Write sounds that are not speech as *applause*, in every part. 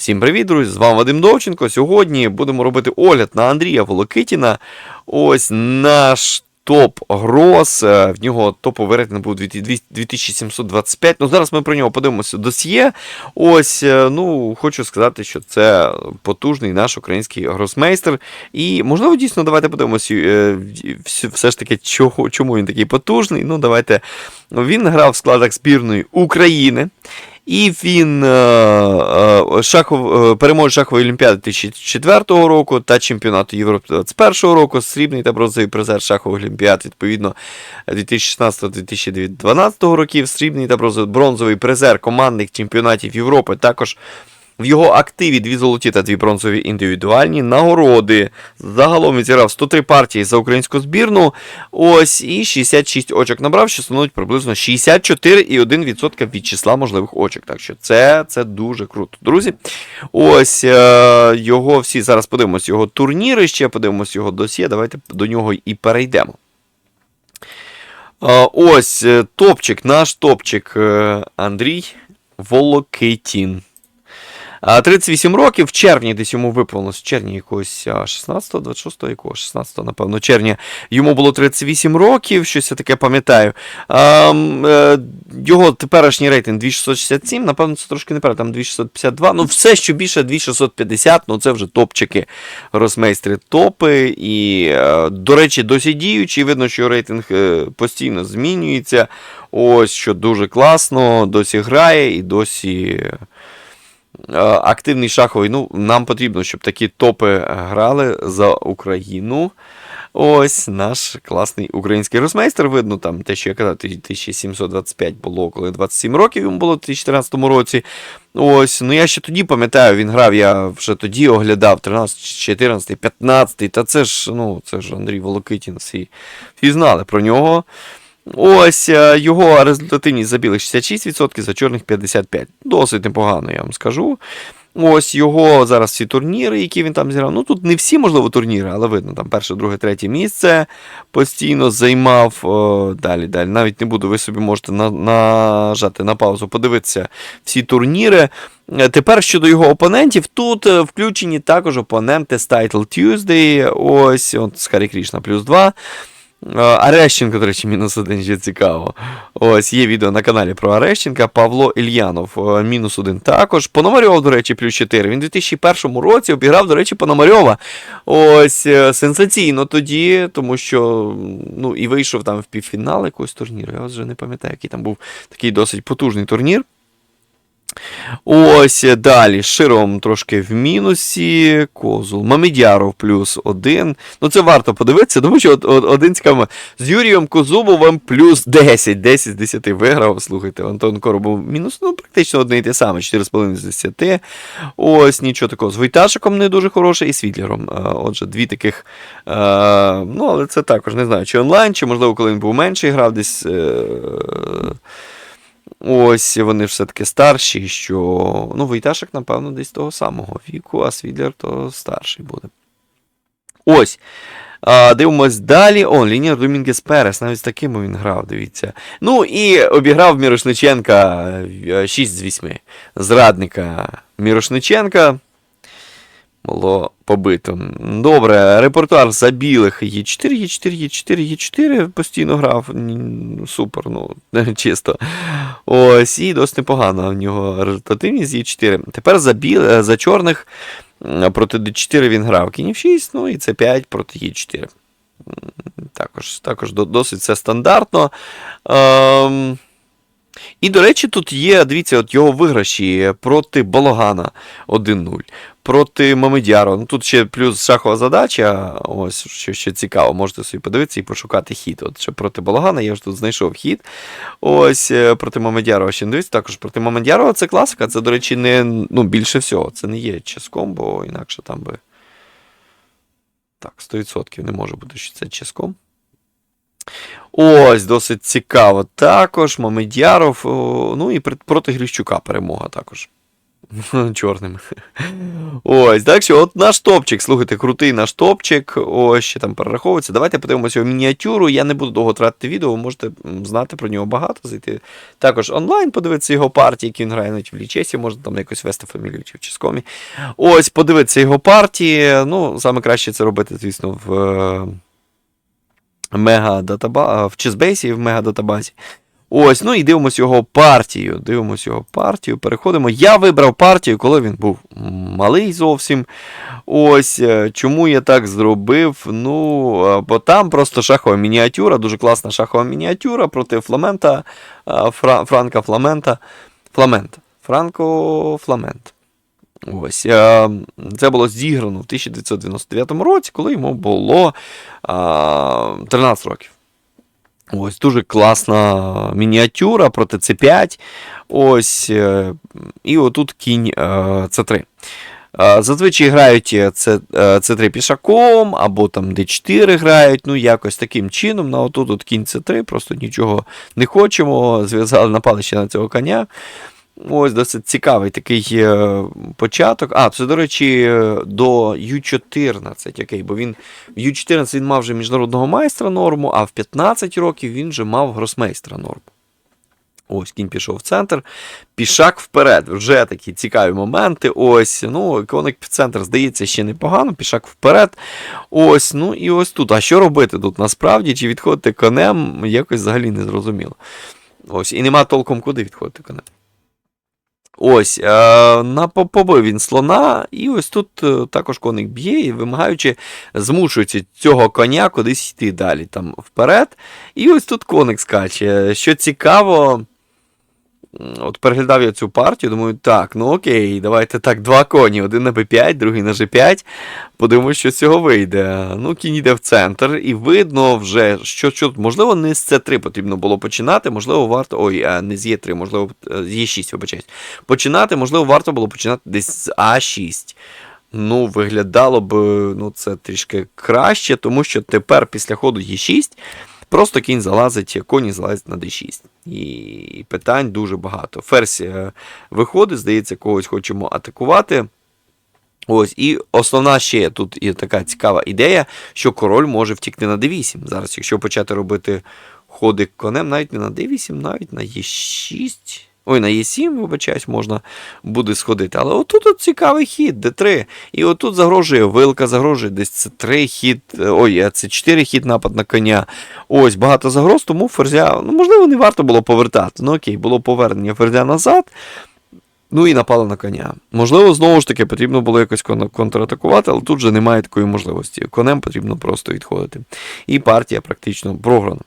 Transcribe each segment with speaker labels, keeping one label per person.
Speaker 1: Всім привіт, друзі! З вами Вадим Довченко. Сьогодні будемо робити огляд на Андрія Волокитіна. Ось наш топ гроз. Е, В нього топовий рейтинг був 2725. Ну, зараз ми про нього подивимося досьє. Ось, е, ну, хочу сказати, що це потужний наш український гросмейстер. І, можливо, дійсно, давайте подивимося, е, все ж таки, чому він такий потужний. Ну, давайте. Він грав в складах збірної України. І він е, е, шахов, е, переможе шахової олімпіади 2004 року та чемпіонату Європи 2021 року, срібний та бронзовий призер шахових олімпіад, відповідно 2016-2012 років, срібний та бронзовий призер командних чемпіонатів Європи. Також в його активі дві золоті та дві бронзові індивідуальні нагороди. Загалом він зіграв 103 партії за українську збірну. Ось і 66 очок набрав, що становить приблизно 64,1% від числа можливих очок. Так що це, це дуже круто, друзі. Ось е, його всі зараз подивимось його турніри, ще подивимось його досьє. Давайте до нього і перейдемо. Е, ось е, топчик, наш топчик е, Андрій Волокитін. А, 38 років, в червні десь йому виповнилось, в червні якогось 16-го, 26-го, якого 16-го, напевно, червня йому було 38 років, щось я таке пам'ятаю. Е, його теперішній рейтинг 2667, напевно, це трошки не там 2652. Ну, все, що більше 2650, ну це вже топчики гросмейстри топи. І, е, до речі, досі діючий, видно, що рейтинг е, постійно змінюється. Ось що дуже класно, досі грає і досі. Е, активний шаховий. Ну, нам потрібно, щоб такі топи грали за Україну. Ось наш класний український гросмейстер. Видно, там те, що я казав, 1725 було, коли 27 років йому було в 2014 році. Ось, ну я ще тоді пам'ятаю, він грав, я вже тоді оглядав 13, 14, 15. Та це ж, ну, це ж Андрій Волокитін, всі, всі знали про нього. Ось е, його результативність за білих 66%, за чорних 55%. Досить непогано, я вам скажу. Ось його зараз всі турніри, які він там зіграв. Ну тут не всі, можливо, турніри, але видно, там перше, друге, третє місце постійно займав. О, далі, далі. Навіть не буду, ви собі можете на, нажати на паузу, подивитися всі турніри. Е, Тепер щодо його опонентів, тут е, включені також опоненти з Title Tuesday. Ось, от з Харі Крішна плюс 2. Е, Арещенко, до речі, мінус один ще цікаво. Ось є відео на каналі про Арещенка. Павло Ільянов, е, мінус один також. Пономарьов, до речі, плюс 4. Він у 2001 році обіграв, до речі, Пономарьова. Ось е, сенсаційно тоді, тому що ну, і вийшов там в півфінал якогось турніру. Я вже не пам'ятаю, який там був такий досить потужний турнір. Ось е, далі. Широм трошки в мінусі. Козул. Мамедяров плюс один. Ну це варто подивитися, тому що один цікаво. З Юрієм Козубовим плюс 10. 10 з 10 виграв. Слухайте, Антон Коробов мінус, ну, практично одне і те саме. 4,5 з 10. Ось нічого такого. З Войташиком не дуже хороше, і Світлером. Е, Отже, дві таких. е, Ну, але це також не знаю, чи онлайн, чи можливо, коли він був менший, грав десь. Е, Ось вони все-таки старші, що. Ну, Войташик, напевно, десь того самого віку, а Свідлер то старший буде. Ось. А, дивимось далі. О, Лінія Домінгес Перес, навіть з такими він грав, дивіться. Ну і обіграв Мірошниченка е, 6 з 8. Зрадника Мірошниченка. Було побито. Добре, репортер за білих Є4, Є4, Є4, Є4 постійно грав. Супер, ну, *laughs* чисто. Ось, і досить непогано в нього результативність Є4. Тепер за, біл, е, за чорних проти Д4 він грав кінів 6, ну і це 5 проти Є4. Також, також досить все стандартно. Ем, і, до речі, тут є, дивіться, от його виграші проти Балогана 1-0, проти Мамедярова. Ну, тут ще плюс шахова задача, ось що ще цікаво, можете собі подивитися і пошукати хід. От ще проти Балогана я ж тут знайшов хід. Ось е, проти Мамедярова ще не дивіться. Також проти Мамедярова це класика. Це, до речі, не ну, більше всього. Це не є ческом, бо інакше там би. Так, 100% не може бути, що це ческом. Ось, досить цікаво. Також Мамедяров. Ну і проти Грищука перемога також. *laughs* чорним. Ось, так що от наш топчик, слухайте, крутий наш топчик. Ось ще там перераховується. Давайте подивимося його мініатюру. Я не буду довго тратити відео, ви можете знати про нього багато, зайти також онлайн, подивитися його партії, які він грає навіть в лічесі, можна там якось вести фамілію чи в Ческомі. Ось, подивитися його партії. Ну, саме краще це робити, звісно, в. Е, Мега-датаба... в Чизбейсі, в мега-датабазі. Ось, ну і дивимося його партію. Дивимося його партію. Переходимо. Я вибрав партію, коли він був малий зовсім. Ось е, чому я так зробив? Ну, е, бо там просто шахова мініатюра, дуже класна шахова мініатюра проти Фламента, е, Фра... Франка Фламента. Фламент. Франко Фламент. Ось, е, це було зіграно в 1999 році, коли йому було 13 років. Ось дуже класна мініатюра проти С5. Ось, е, і отут кінь е, С3. Е, Зазвичай грають С3 пішаком, або там Д4 грають, ну якось таким чином. На отут от кінь С3, просто нічого не хочемо. Зв'язали, напали ще на цього коня. Ось досить цікавий такий е, початок. А, це, до речі, е, до Ю-14, окей, бо він в Ю-14 він мав вже міжнародного майстра норму, а в 15 років він вже мав гросмейстра норму. Ось кінь пішов в центр. Пішак вперед. Вже такі цікаві моменти. Ось, ну, коник в центр, здається, ще непогано. Пішак вперед. Ось, ну і ось тут. А що робити тут насправді? Чи відходити конем, якось взагалі не зрозуміло. Ось, і нема толком куди відходити конем. Ось, е, на побив він слона, і ось тут е, також коник б'є, і вимагаючи, змушується цього коня кудись йти далі, там вперед. І ось тут коник скаче. Що цікаво, от переглядав я цю партію, думаю, так, ну окей, давайте так, два коні, один на b5, другий на g5. Подивимось, що з цього вийде. Ну, кінь йде в центр, і видно вже, що, що можливо, не з c3 потрібно було починати, можливо, варто. Ой, а не з Е3, можливо, е, з Е6, вибачаюсь. Починати, можливо, варто було починати десь з А6. Ну, виглядало б ну, це трішки краще, тому що тепер після ходу Е6 просто кінь залазить, коні залазить на D6. І питань дуже багато. Ферзь е, виходить, здається, когось хочемо атакувати. Ось, і основна ще тут є така цікава ідея, що король може втікти на d8. Зараз, якщо почати робити ходи конем, навіть не на d8, навіть на e6. Ой, на e7, вибачаюсь, можна буде сходити. Але отут от цікавий хід, d3. І отут загрожує вилка, загрожує десь c3 хід, е, ой, c4 хід напад на коня. Ось багато загроз, тому ферзя, ну, можливо, не варто було повертати. Ну окей, було повернення ферзя назад. Ну і напали на коня. Можливо, знову ж таки, потрібно було якось кон- контратакувати, але тут вже немає такої можливості. Конем потрібно просто відходити. І партія практично програна.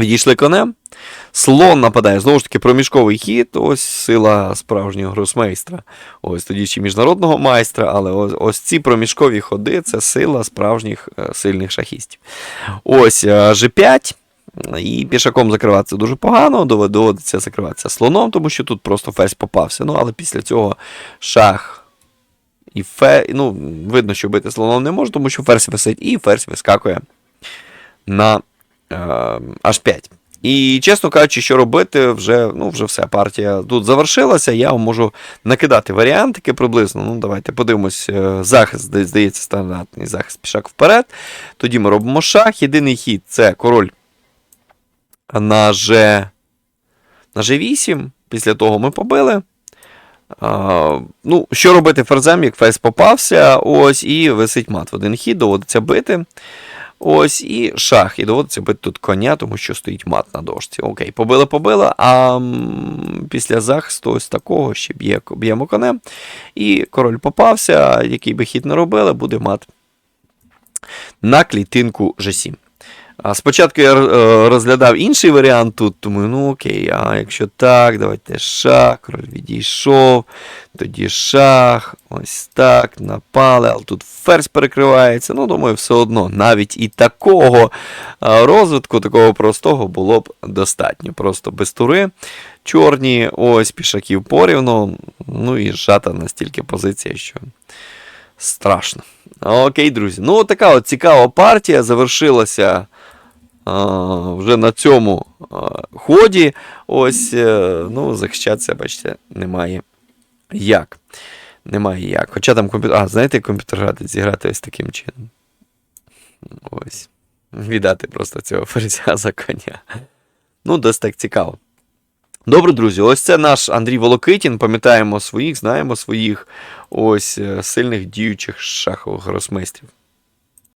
Speaker 1: Відійшли конем. Слон нападає. Знову ж таки, проміжковий хід. Ось сила справжнього гросмейстра. Ось тоді ще міжнародного майстра, але ось, ось ці проміжкові ходи це сила справжніх е, сильних шахістів. Ось е, G5. І пішаком закриватися дуже погано, доводиться закриватися слоном, тому що тут просто ферзь попався. Ну, але після цього шах і фе... ну, видно, що бити слоном не може, тому що ферзь висить, і ферзь вискакує на е, H5. І, чесно кажучи, що робити, вже ну, вже все, партія тут завершилася. Я вам можу накидати варіантики приблизно. Ну, давайте подивимось. е, Захист, зда- здається, стандартний захист пішак вперед. Тоді ми робимо шах. Єдиний хід це король на G, на G8. Після того ми побили. А, ну, що робити ферзем, як ферзь попався, ось, і висить мат в один хід, доводиться бити. Ось, і шах. І доводиться бити тут коня, тому що стоїть мат на дошці. Окей, побили, побили. А після захисту ось такого ще б'є, б'ємо конем. І король попався, який би хід не робили, буде мат на клітинку G7. Спочатку я е, розглядав інший варіант тут, думаю, ну окей, а якщо так, давайте шах, король відійшов, тоді шах, ось так, напали, але тут ферзь перекривається. Ну, думаю, все одно, навіть і такого е, розвитку, такого простого було б достатньо. Просто без тури. Чорні, ось пішаків порівну, ну і зжата настільки позиція, що страшно. Окей, друзі. Ну, така от цікава партія завершилася вже на цьому ході. Ось, е, ну, захищатися, бачите, немає Як? Немає як. Хоча там комп'ютер. А, знаєте, комп'ютер грати, зіграти ось таким чином. Ось. Віддати просто цього ферзя *laughs* за коня. Ну, досить так цікаво. Добре, друзі, ось це наш Андрій Волокитін. Пам'ятаємо своїх, знаємо своїх ось е, сильних діючих шахових гросмейстрів.